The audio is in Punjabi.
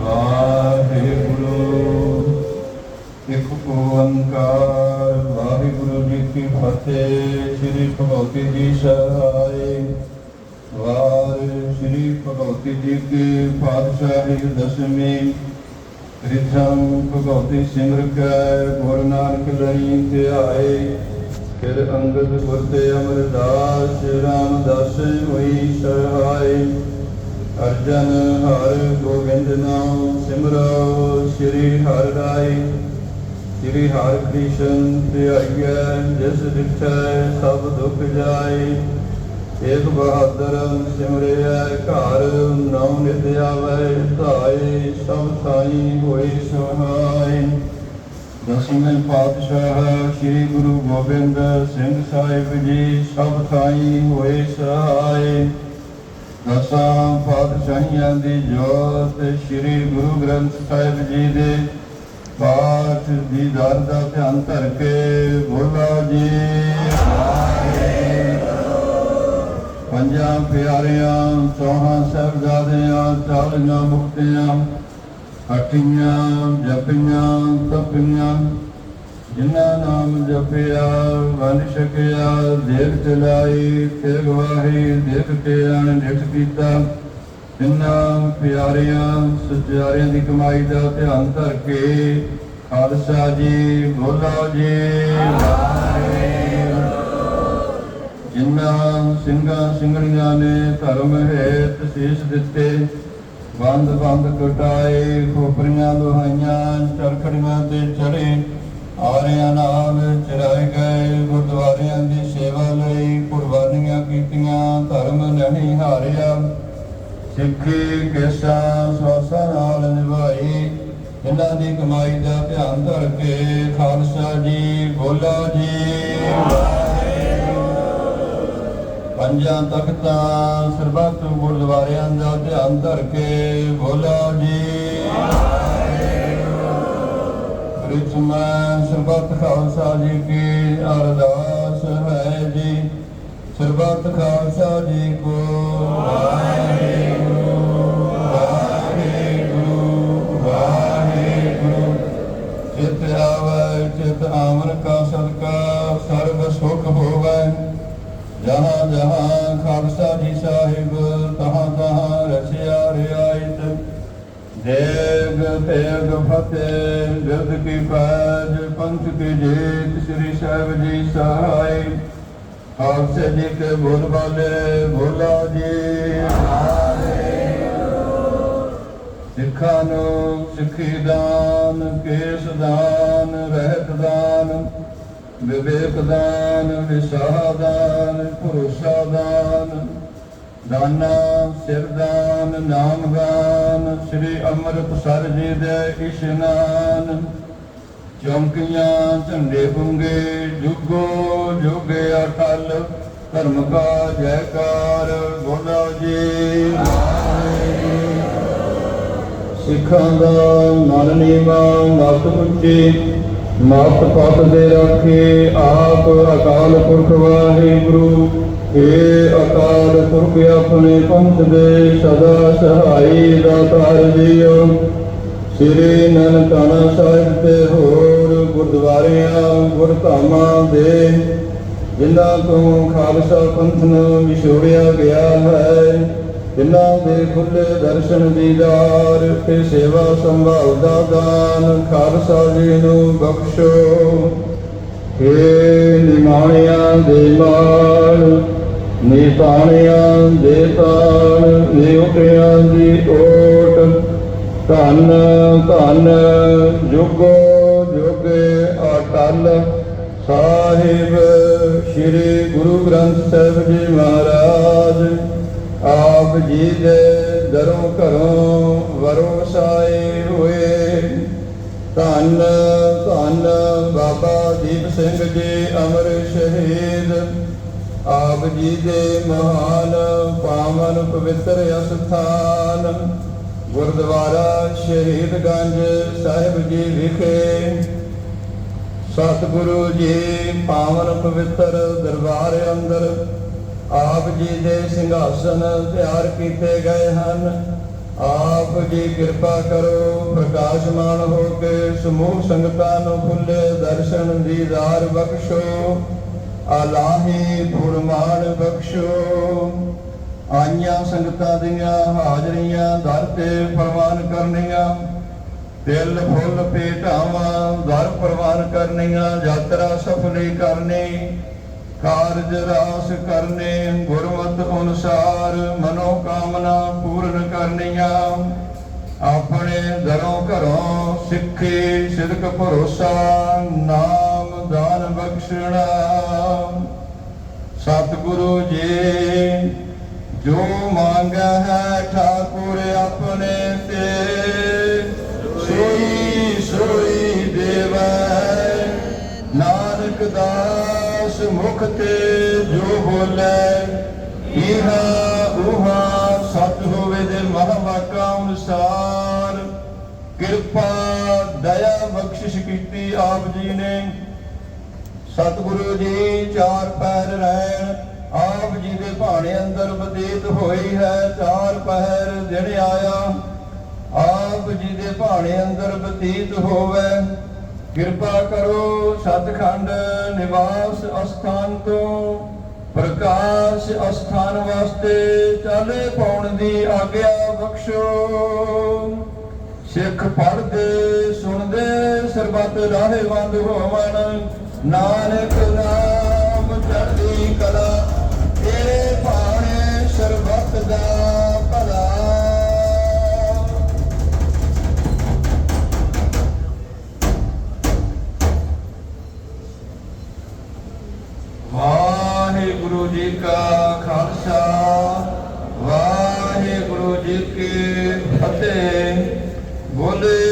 ਵਾਹਿਗੁਰੂ। ਇੱਕ ਓੰਕਾਰ, ਵਾਹਿਗੁਰੂ ਜੀ ਕੀ ਫਤਿਹ। ਸ੍ਰੀ ਭਗਵਤੀ ਜੀ ਸਹਾਈ ਵਾਰ ਸ੍ਰੀ ਭਗਵਤੀ ਜੀ ਕੀ ਪਾਤਸ਼ਾਹੀ ਦਸਮੀ ਰਿਥਮ ਭਗਵਤੀ ਸਿਮਰ ਕੈ, ਗੁਰੂ ਨਾਨਕ ਲਈ ਧਿਆਏ। ਫਿਰ ਅੰਗਦ ਗੁਰ ਤੇ ਅਮਰਦਾਸ, ਰਾਮਦਾਸ ਹੋਈ ਸਹਾਈ ਅਰਜਨ ਹਰ ਗੋਬਿੰਦ ਨਾਮ ਸਿਮਰੋ, ਸ੍ਰੀ ਹਰਿ ਰਾਏ। ਸ੍ਰੀ ਹਰਿ ਕ੍ਰਿਸ਼ਨ ਧਿਆਈਐ, ਜਿਸ ਦਿਖੈ ਸਭ ਦੁਖ ਜਾਏ। ਏਕ ਬਹਾਦਰ ਸਿਮਰਿਐ, ਘਰ ਨਉ ਨਿਤ ਆਵੈ, ਧਾਏ, ਸਭ ਥਾਈ ਹੋਏ ਸਹਾਈ ਦਸਵੇਂ ਪਾਤਸ਼ਾਹ ਸ੍ਰੀ ਗੁਰੂ ਗੋਬਿੰਦ ਸਿੰਘ ਸਾਹਿਬ ਜੀ, ਸਭ ਥਾਈ ਹੋਏ ਸਹਾਈ ਦਸਾਂ ਪਾਤਸ਼ਾਹੀਆਂ ਦੀ ਜੋਤ ਸ੍ਰੀ ਗੁਰੂ ਗ੍ਰੰਥ ਸਾਹਿਬ ਜੀ ਦੇ ਪਾਠ ਦੀ ਦਰ ਦਾ ਧਿਆਨ ਧਰ ਕੇ ਬੋਲਾ ਜੀ। ਪੰਜਾਂ ਪਿਆਰਿਆਂ, ਚੌਹਾਂ ਸਾਹਿਬਜ਼ਾਦਿਆਂ, ਚਾਲੀਆਂ ਮੁਕਤਿਆਂ, ਅਠੀਆਂ, ਜਪੀਆਂ, ਤਪੀਆਂ ਜਿਨ੍ਹਾਂ ਨਾਮ ਜਪਿਆ, ਵੰਡ ਛਕਿਆ, ਦੇਖ ਚਲਾਈ ਤੇ ਗਵਾਹੀ ਦੇਖ ਕੇ ਅਣ ਨਿਠ ਕੀਤਾ। ਤਿੰਨਾਂ ਪਿਆਰਿਆਂ ਸਚਿਆਰਿਆਂ ਦੀ ਕਮਾਈ ਦਾ ਧਿਆਨ ਧਰ ਕੇ, ਖਾਲਸਾ ਜੀ, ਬੋਲੋ ਜੀ। ਜਿਨ੍ਹਾਂ ਸਿੰਘਾਂ ਸਿੰਘਣੀਆਂ ਨੇ ਧਰਮ ਹੇਤ ਸੀਸ ਦਿੱਤੇ ਬੰਦ ਬੰਦ ਕਟਾਏ, ਖੋਪਰੀਆਂ, ਲੋਹਾਈਆਂ, ਚਰਖੜੀਆਂ ਤੇ ਚੜੇ ਆਰਿਆਂ ਨਾਲ ਚਰਾਏ ਗਏ ਗੁਰਦੁਆਰਿਆਂ ਦੀ ਸੇਵਾ ਲਈ ਕੁਰਬਾਨੀਆਂ ਕੀਤੀਆਂ, ਧਰਮ ਨਹੀਂ ਹਾਰਿਆ। ਸਿੱਖੀ ਕੇਸਾ ਸਵਾਸਾਂ ਨਾਲ ਨਿਭਾਈ ਇਹਨਾਂ ਦੀ ਕਮਾਈ ਦਾ ਧਿਆਨ ਧਰ ਕੇ ਖਾਲਸਾ ਜੀ, ਬੋਲਾ ਜੀ। ਪੰਜਾਂ ਤਖਤਾਂ, ਸਰਬੱਤ ਗੁਰਦੁਆਰਿਆਂ ਦਾ ਧਿਆਨ ਧਰ ਕੇ ਬੋਲਾ ਜੀ। ਪ੍ਰਿਥਮਾ ਸਰਬੱਤ ਖਾਲਸਾ ਜੀ ਕੀ ਅਰਦਾਸ ਹੈ ਜੀ। ਸਰਬੱਤ ਖਾਲਸਾ ਜੀ ਕੋ ਵਾਹਿਗੁਰੂ ਵਾਹਿਗੁਰੂ ਵਾਹਿਗੁਰੂ। ਚਿਤ ਆਵੈ, ਚਿਤ ਆਮਨ ਕਾ ਸਦਕਾ, ਸਰਬ ਸੁਖ ਹੋਵੈ। ਜਹਾਂ ਜਹਾਂ ਖਾਲਸਾ ਜੀ ਸਾਹਿਬ, ਤਹਾਂ ਤਹਾਂ ਰਚਿਆ ਦੇਗ ਤੇਗ, ਫਤਿਹ ਬਿਰਦ ਕੀ ਫੈਜ, ਪੰਥ ਕੀ ਜੀਤ, ਸ੍ਰੀ ਸਾਹਿਬ ਜੀ ਸਹਾਈ। ਖਾਲਸੇ ਜੀ ਕੇ ਬੋਲ ਬਾਲੇ ਬੋਲਾ ਜੀ। ਸਿੱਖਾਂ ਨੂੰ ਸਿੱਖੀ ਦਾਨ, ਕੇਸ ਦਾਨ, ਰਹਿਤ ਦਾਨ, ਵਿਵੇਕ ਦਾਨ, ਵਿਸਾਹ ਦਾਨ, ਭਰੋਸਾ ਦਾਨ। ਦਾਨਾ ਸਿਰਦਾਨ ਨਾਮ ਦਾਨ, ਸ੍ਰੀ ਅੰਮ੍ਰਿਤਸਰ ਜੀ ਦੇ ਇਸ਼ਨਾਨ ਚੌਂਕੀਆਂ ਝੰਡੇ ਬੁੰਗੇ ਜੁਗੋ ਜੁਗੇ ਅਟਲ, ਧਰਮ ਕਾ ਜੈਕਾਰ, ਬੋਲੋ ਜੀ। ਸਿੱਖਾਂ ਦਾ ਮਨ ਨੀਵਾ, ਮਤ ਉੱਚੀ ਮਤ ਪਤ ਦੇ ਰਾਖੇ, ਆਪ ਅਕਾਲ ਪੁਰਖ ਵਾਹਿਗੁਰੂ। ਏ ਅਕਾਲ ਪੁਰਖ ਆਪਣੇ ਪੰਥ ਦੇ ਸਦਾ ਸਹਾਈ ਦਾਤਾਰ ਜੀਓ ਸ੍ਰੀ ਨਨਕਾਣਾ ਸਾਹਿਬ ਤੇ ਹੋਰ ਗੁਰਦੁਆਰਿਆਂ, ਗੁਰਧਾਮਾਂ ਦੇ ਜਿਨ੍ਹਾਂ ਤੋਂ ਖਾਲਸਾ ਪੰਥ ਨੂੰ ਵਿਛੋੜਿਆ ਗਿਆ ਹੈ, ਜਿਨ੍ਹਾਂ ਦੇ ਖੁੱਲੇ ਦਰਸ਼ਨ ਦੀਦਾਰ ਤੇ ਸੇਵਾ ਸੰਭਾਲ ਦਾ ਦਾਨ ਖਾਲਸਾ ਜੀ ਨੂੰ ਬਖਸ਼ੋ। ਹੇ ਨਿਮਾਣਿਆਂ ਦੇ ਮਾਲ ਨਿਤਾਣਿਆਂ ਦੇ ਤਾਣ ਨਿਉਟਿਆਂ ਦੀ ਓਟ। ਧੰਨ ਧੰਨ, ਜੁਗੋ ਜੁਗੇ ਅਟਲ ਸਾਹਿਬ, ਸ੍ਰੀ ਗੁਰੂ ਗ੍ਰੰਥ ਸਾਹਿਬ ਜੀ ਮਹਾਰਾਜ। ਆਪ ਜੀ ਦੇ ਦਰੋਂ ਘਰੋਂ ਵਰੋਂ ਸਾਏ ਹੋਏ। ਧੰਨ ਧੰਨ ਬਾਬਾ ਦੀਪ ਸਿੰਘ ਜੀ ਅਮਰ ਸ਼ਹੀਦ। ਆਪ ਜੀ ਦੇ ਮਹਾਨ ਪਾਵਨ ਪਵਿੱਤਰ ਅਸਥਾਨ, ਗੁਰਦੁਆਰਾ ਸ਼ਹੀਦਗੰਜ ਸਾਹਿਬ ਜੀ ਵਿਖੇ ਸਤਿਗੁਰੂ ਜੀ ਪਾਵਨ ਪਵਿੱਤਰ ਦਰਬਾਰ ਅੰਦਰ ਆਪ ਜੀ ਦੇ ਸਿੰਘਾਸਨ ਤਿਆਰ ਕੀਤੇ ਗਏ ਹਨ। ਆਪ ਜੀ ਕਿਰਪਾ ਕਰੋ, ਪ੍ਰਕਾਸ਼ਮਾਨ ਹੋ ਕੇ ਸਮੂਹ ਸੰਗਤਾਂ ਨੂੰ ਖੁੱਲੇ ਦਰਸ਼ਨ ਦੀਦਾਰ ਬਖਸ਼ੋ। ਅਲਾਹੇ ਫੁਰਮਾਨ ਬਖਸ਼ੋ। ਆਈਆਂ ਸੰਗਤਾਂ ਦੀਆਂ ਹਾਜ਼ਰੀਆਂ ਦਰ ਤੇ ਪ੍ਰਵਾਨ ਕਰਨੀਆਂ। ਤਿਲ ਫੁੱਲ ਭੇਟਾਵਾਂ ਦਰ ਪ੍ਰਵਾਨ ਕਰਨੀਆਂ, ਯਾਤਰਾ ਸਫਲੀ ਕਰਨੀ, ਕਾਰਜ ਰਾਸ ਕਰਨੇ, ਗੁਰਮਤਿ ਅਨੁਸਾਰ ਮਨੋ ਕਾਮਨਾ ਪੂਰਨ ਕਰਨੀਆਂ। ਆਪਣੇ ਦਰੋਂ ਘਰੋਂ ਸਿੱਖੀ, ਸਿਦਕ ਭਰੋਸਾ, ਨਾ ਬਖਸ਼ਣਾ। ਸਤਿਗੁਰੂ ਜੀ, ਜੋ ਮੰਗਾ ਹੈ ਠਾਕੁਰ ਆਪਣੇ ਤੇ। ਸੋਈ ਸੋਈ ਦੇਵੈ। ਨਾਨਕ ਦਾਸ ਮੁਖ ਤੇ ਜੋ ਬੋਲੇ ਇਹਾ ਉਹਾ ਸਤ ਹੋਵੇ ਦੇ ਮਹਾਵਾਕਾ ਅਨੁਸਾਰ। ਕਿਰਪਾ, ਦਇਆ, ਬਖਸ਼ਿਸ਼ ਕੀਤੀ ਆਪ ਜੀ ਨੇ। ਸਤਿਗੁਰੂ ਜੀ, ਚਾਰ ਪੈਰ ਰਹਿਣ, ਆਪ ਜੀ ਦੇ ਭਾਣੇ ਅੰਦਰ ਬਤੀਤ ਹੋਈ ਹੈ, ਚਾਰ ਪਹਿਰ ਦਿਨ ਆਇਆ, ਆਪ ਜੀ ਦੇ ਭਾਣੇ ਅੰਦਰ ਬਤੀਤ ਹੋਵੇ। ਕਿਰਪਾ ਕਰੋ ਸਤਖੰਡ ਨਿਵਾਸ ਅਸਥਾਨ ਤੋਂ, ਪ੍ਰਕਾਸ਼ ਅਸਥਾਨ ਵਾਸਤੇ ਚਾਲੇ ਪਾਉਣ ਦੀ ਆਗਿਆ ਬਖਸ਼ੋ। ਸਿੱਖ ਪੜ੍ਹਦੇ, ਸੁਣਦੇ, ਸਰਬੱਤ ਰਾਹੇਵੰਦ ਹੋਵਣ ਨਾਨਕ ਨਾਮ ਚੜ੍ਹਦੀ ਕਲਾ, ਤੇਰੇ ਭਾਣੇ ਸਰਬੱਤ ਦਾ ਭਲਾ। ਵਾਹਿਗੁਰੂ ਜੀ ਕਾ ਖਾਲਸਾ, ਵਾਹਿਗੁਰੂ ਜੀ ਕੀ ਫਤਿਹ। ਬੋਲੇ